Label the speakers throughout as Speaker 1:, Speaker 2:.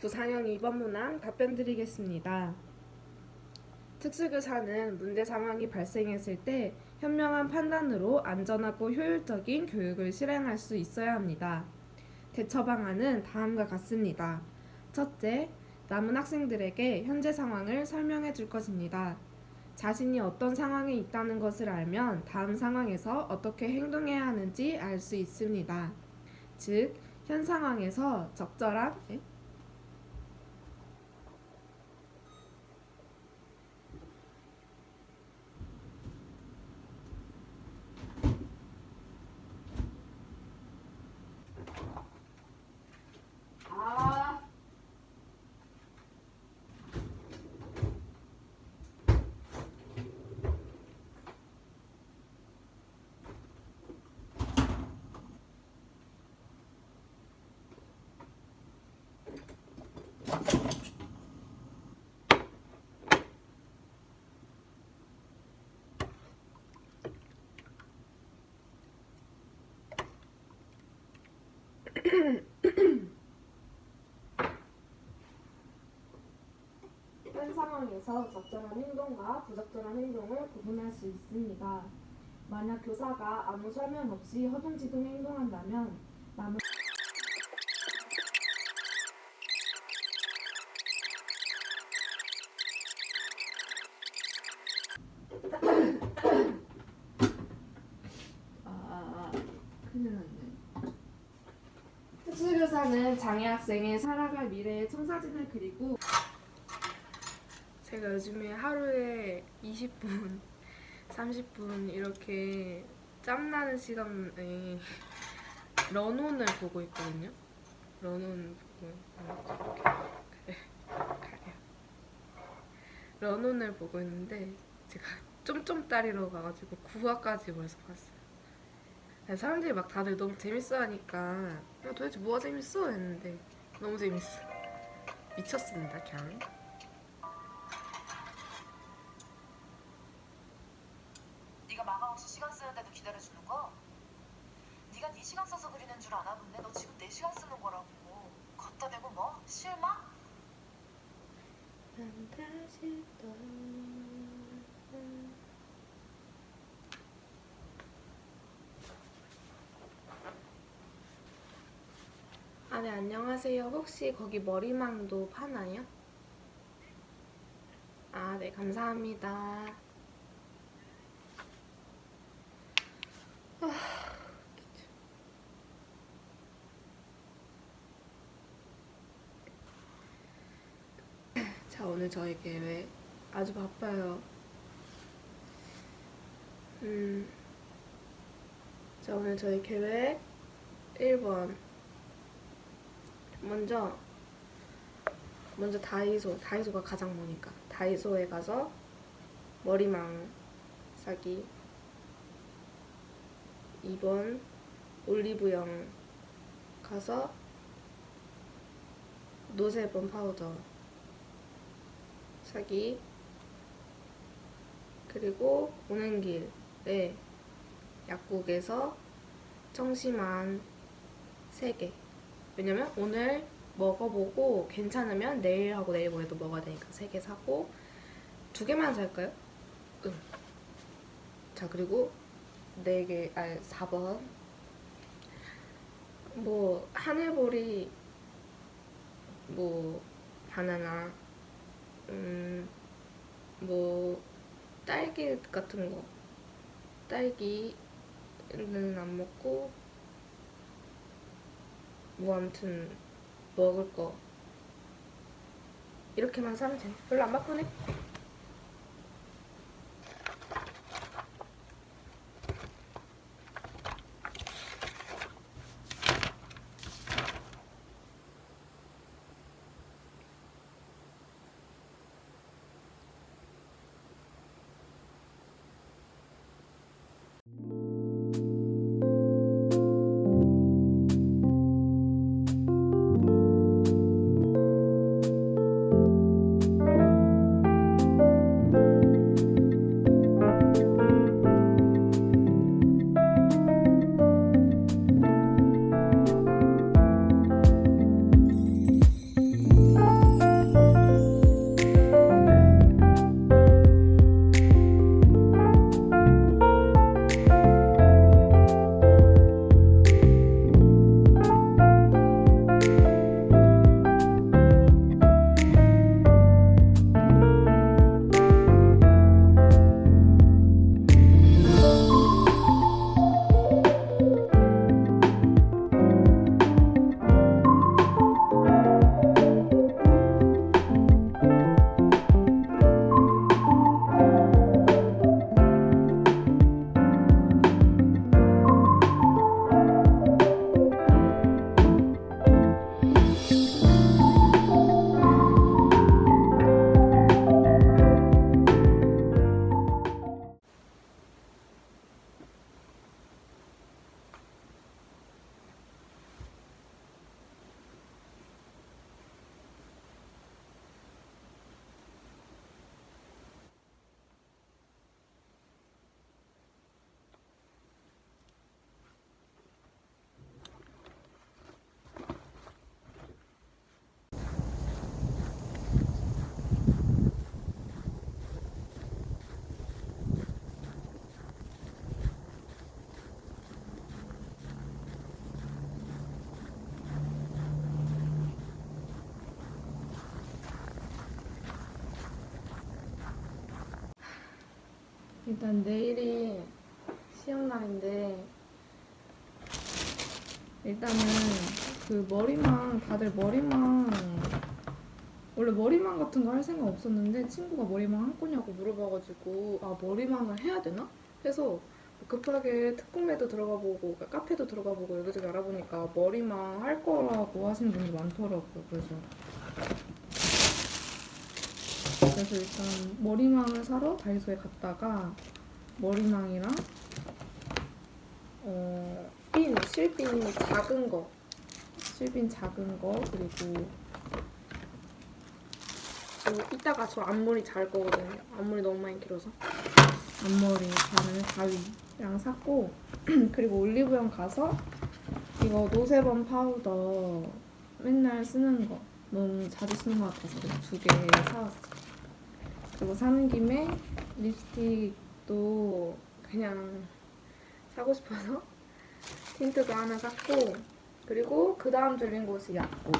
Speaker 1: 구상형 2번 문항 답변 드리겠습니다. 특수교사는 문제 상황이 발생했을 때 현명한 판단으로 안전하고 효율적인 교육을 실행할 수 있어야 합니다. 대처 방안은 다음과 같습니다. 첫째, 남은 학생들에게 현재 상황을 설명해 줄 것입니다. 자신이 어떤 상황에 있다는 것을 알면 다음 상황에서 어떻게 행동해야 하는지 알 수 있습니다. 즉, 현 상황에서 적절한 에? 아. 현 상황에서 적절한 행동과 부적절한 행동을 구분할 수 있습니다. 만약 교사가 아무 설명 없이 허둥지둥 행동한다면 남은 아, 큰일 났네. 특수교사는 장애 학생의 살아갈 미래의 청사진을 그리고 제가 요즘에 하루에 20분, 30분 이렇게 짬나는 시간에 런온을 보고 있거든요. 런온 보고 그래 가요. 런온을 보고 있는데 제가 쫌쫌따리로 가가지고 9화까지 벌써 봤어요. 사람들이 막 다들 너무 재밌어 하니까 야, 도대체 뭐가 재밌어 했는데 너무 재밌어. 미쳤습니다, 그냥.
Speaker 2: 네가 마감 없이 시간 쓰는데도 기다려주는 거? 네가 네 시간 써서 그리는 줄 아나 본데 너 지금 내 시간 쓰는 거라고 걷다 대고 뭐? 실망?
Speaker 1: 난 아, 네, 안녕하세요. 혹시 거기 머리망도 파나요? 아, 네, 감사합니다. 아, 자, 오늘 저희 계획 아주 바빠요. 음, 자, 오늘 저희 계획 1번. 먼저, 먼저 다이소, 다이소가 가장 머니까. 다이소에 가서 머리망 사기. 2번, 올리브영 가서 노세범 파우더 사기 그리고 오는 길에 약국에서 청심한 3개 왜냐면 오늘 먹어보고 괜찮으면 내일하고 내일 모레도 먹어야 되니까 3개 사고 두 개만 살까요? 응. 자 그리고 4개, 아 4번 뭐 하늘보리 뭐 바나나 음, 뭐 딸기 같은 거. 딸기는 안 먹고 뭐 아무튼 먹을 거. 이렇게만 사면 돼. 별로 안 바쁘네 일단 내일이 시험 날인데 일단은 그 머리망 다들 머리망 원래 머리망 같은 거 할 생각 없었는데 친구가 머리망 할 거냐고 물어봐가지고 아 머리망을 해야 되나? 해서 급하게 특공대도 들어가 보고 카페도 들어가 보고 여기저기 알아보니까 머리망 할 거라고 하시는 분이 많더라고요. 그래서 그래서 일단 머리망을 사러 다이소에 갔다가 머리망이랑 어, 핀, 실핀 작은 거. 실핀 작은 거 그리고 저 이따가 저 앞머리 잘 거거든요. 앞머리 너무 많이 길어서. 앞머리 자르는 가위랑 샀고 그리고 올리브영 가서 이거 노세범 파우더 맨날 쓰는 거. 너무 자주 쓰는 것 같아서 두 개 사왔어 그 리고 사는 김에 립스틱도 그냥 사고 싶어서 틴트도 하나 샀고 그리고 그 다음 들린 곳이 약국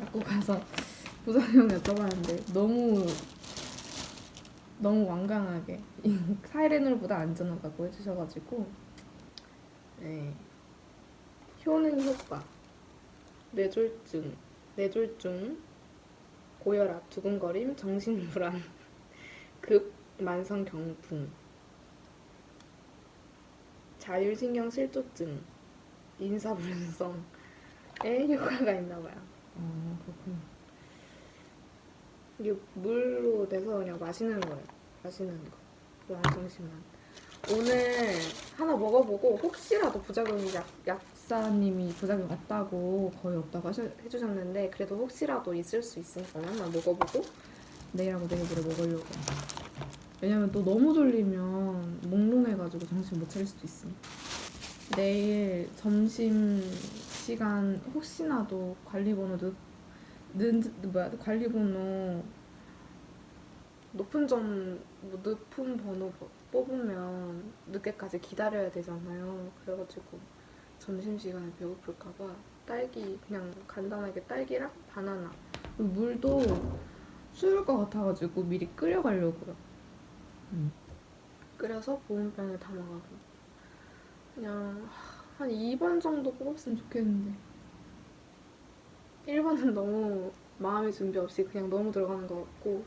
Speaker 1: 약국 가서 부장님 여쭤봤는데 너무 너무 완강하게 사이렌으로보다 안전하다고 해주셔가지고 네. 효능 효과. 뇌졸중 뇌졸중 고혈압 두근거림 정신불안 급 만성 경풍 자율신경 실조증 인사불성에 효과가 있나 봐요. 어, 그렇군요. 이게 물로 내서 그냥 마시는 거예요. 마시는 거. 완성심만. 오늘 하나 먹어보고 혹시라도 부작용이 약, 약 사님이 부작용 없다고 거의 없다고 하셔, 해주셨는데 그래도 혹시라도 있을 수 있으니까 하나 먹어보고 내일하고 내일 모레 먹으려고. 왜냐면 또 너무 졸리면 몽롱해가지고 정신 못 차릴 수도 있으니까. 내일 점심 시간 혹시나도 관리번호 늦, 늦 뭐야 관리번호 높은 점뭐 높은 번호 버- 뽑으면 늦게까지 기다려야 되잖아요. 그래가지고 점심 시간에 배고플까봐 딸기 그냥 간단하게 딸기랑 바나나 물도 추울 것 같아가지고 미리 끓여가려고요. 끓여서 보온병에 담아가고. 그냥 한 2번 정도 뽑았으면 좋겠는데. 1번은 너무 마음의 준비 없이 그냥 너무 들어가는 것 같고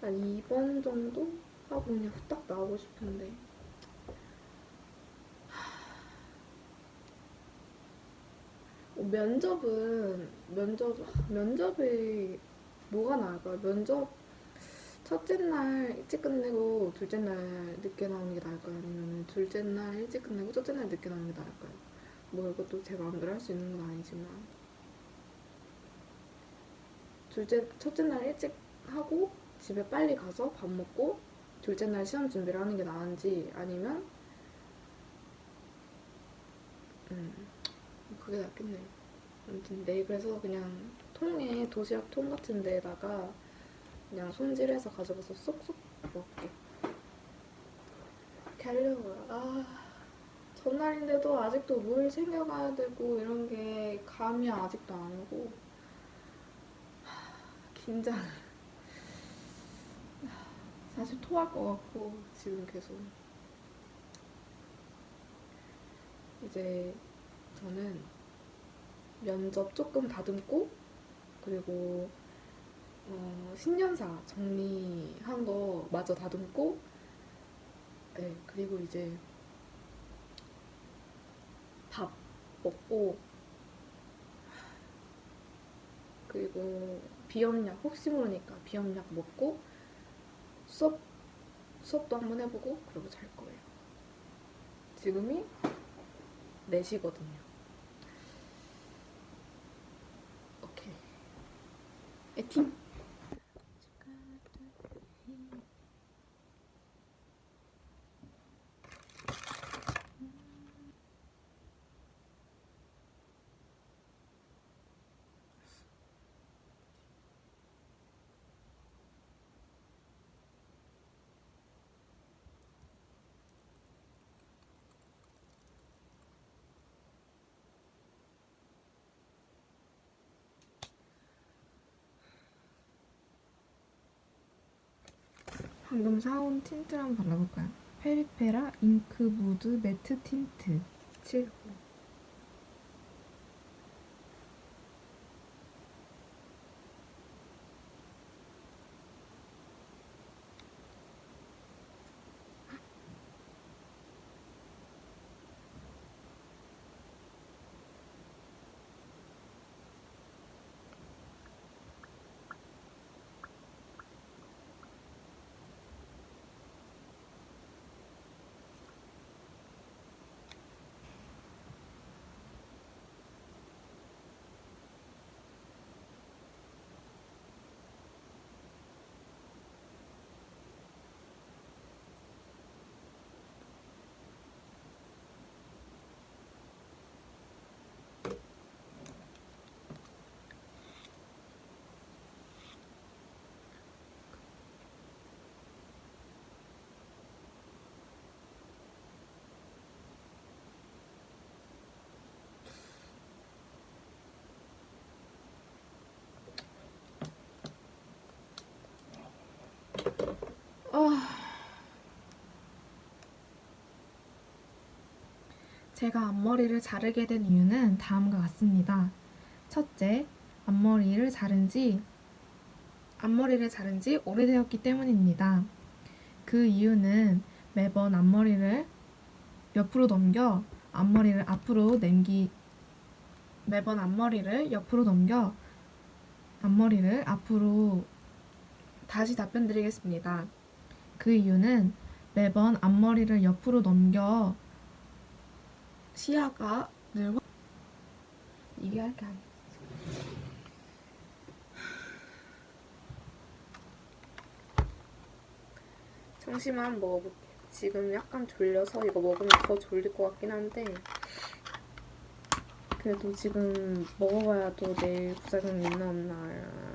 Speaker 1: 한 2번 정도? 하고 그냥 후딱 나오고 싶은데 면접은 면접 면접이 뭐가 나을까요? 면접 첫째 날 일찍 끝내고 둘째 날 늦게 나오는 게 나을까요? 아니면 둘째 날 일찍 끝내고 첫째 날 늦게 나오는 게 나을까요? 뭐 이것도 제 마음대로 할 수 있는 건 아니지만 둘째 첫째 날 일찍 하고 집에 빨리 가서 밥 먹고 둘째 날 시험 준비를 하는 게 나은지 아니면 음 그게 낫겠네요. 아무튼 내일 그래서 그냥 통에 도시락 통 같은 데다가 그냥 손질해서 가져가서 쏙쏙 먹게. 이렇게 하려고요. 아 전날인데도 아직도 물 챙겨가야 되고 이런 게 감이 아직도 안 오고 하, 긴장. 사실 토할 것 같고 지금 계속 이제 저는 면접 조금 다듬고 그리고 어, 신년사 정리한 거 마저 다듬고 네 그리고 이제 밥 먹고 그리고 비염약 혹시 모르니까 비염약 먹고 수업 수업도 한번 해보고 그러고 잘 거예요. 지금이 4시거든요. 오케이. 에 방금 사온 틴트를 한번 발라볼까요? 페리페라 잉크 무드 매트 틴트 7호 제가 앞머리를 자르게 된 이유는 다음과 같습니다. 첫째, 앞머리를 자른 지 앞머리를 자른 지 오래되었기 때문입니다. 그 이유는 매번 앞머리를 옆으로 넘겨 앞머리를 앞으로 넘기 매번 앞머리를 옆으로 넘겨 앞머리를 앞으로 다시 답변 드리겠습니다. 그 이유는 매번 앞머리를 옆으로 넘겨 시야가 늘고 이게 할 게 아니야. 잠시만 먹어볼게. 지금 약간 졸려서 이거 먹으면 더 졸릴 것 같긴 한데 그래도 지금 먹어봐야 또 내일 부작용이 있나 없나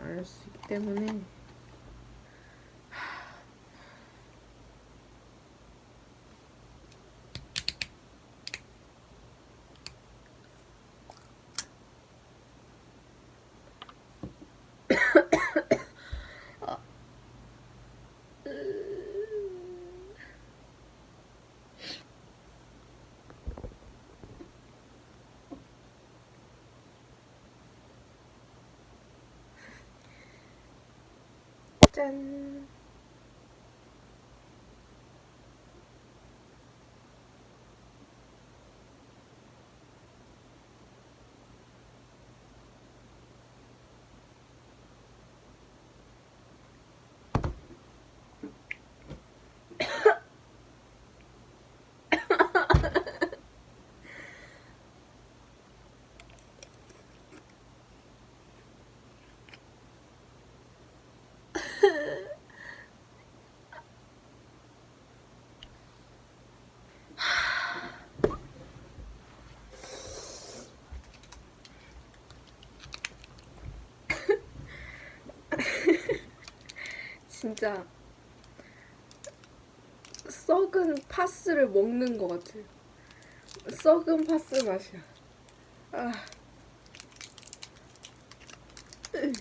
Speaker 1: 알 수 있기 때문에 Dun. 진짜 썩은 파스를 먹는 것 같아. 썩은 파스 맛이야. 아. 으.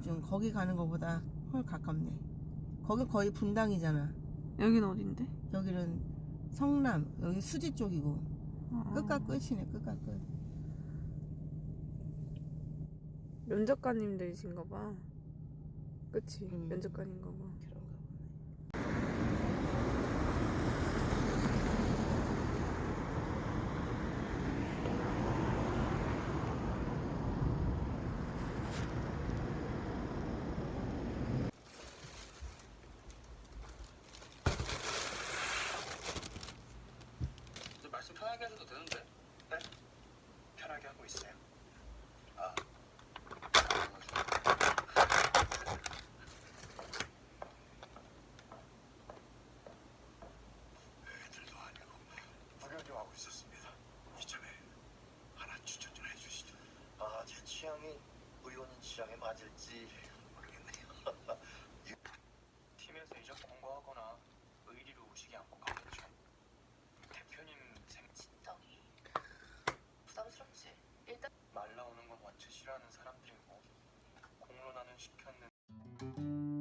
Speaker 3: 중 거기 가는 것보다 훨 가깝네. 거기 거의 분당이잖아.
Speaker 1: 여긴 어딘데?
Speaker 3: 여기는 성남, 여기 수지 쪽이고
Speaker 1: 아.
Speaker 3: 끝과 끝이네. 끝과 끝.
Speaker 1: 면접관님들이신가 봐. 그치?
Speaker 3: 음.
Speaker 1: 면접관인가 봐.
Speaker 3: 그런가 보네.
Speaker 4: 상황이 의원님 취향에 맞을지 모르겠네요.
Speaker 5: 팀에서 이적 공고하거나 의리로 오시지 않고 가겠죠. 대표님 생
Speaker 2: 진덩이. 부담스럽지? 일단
Speaker 5: 말 나오는 건 원체 싫어하는 사람들이고 공론화는 시켰는데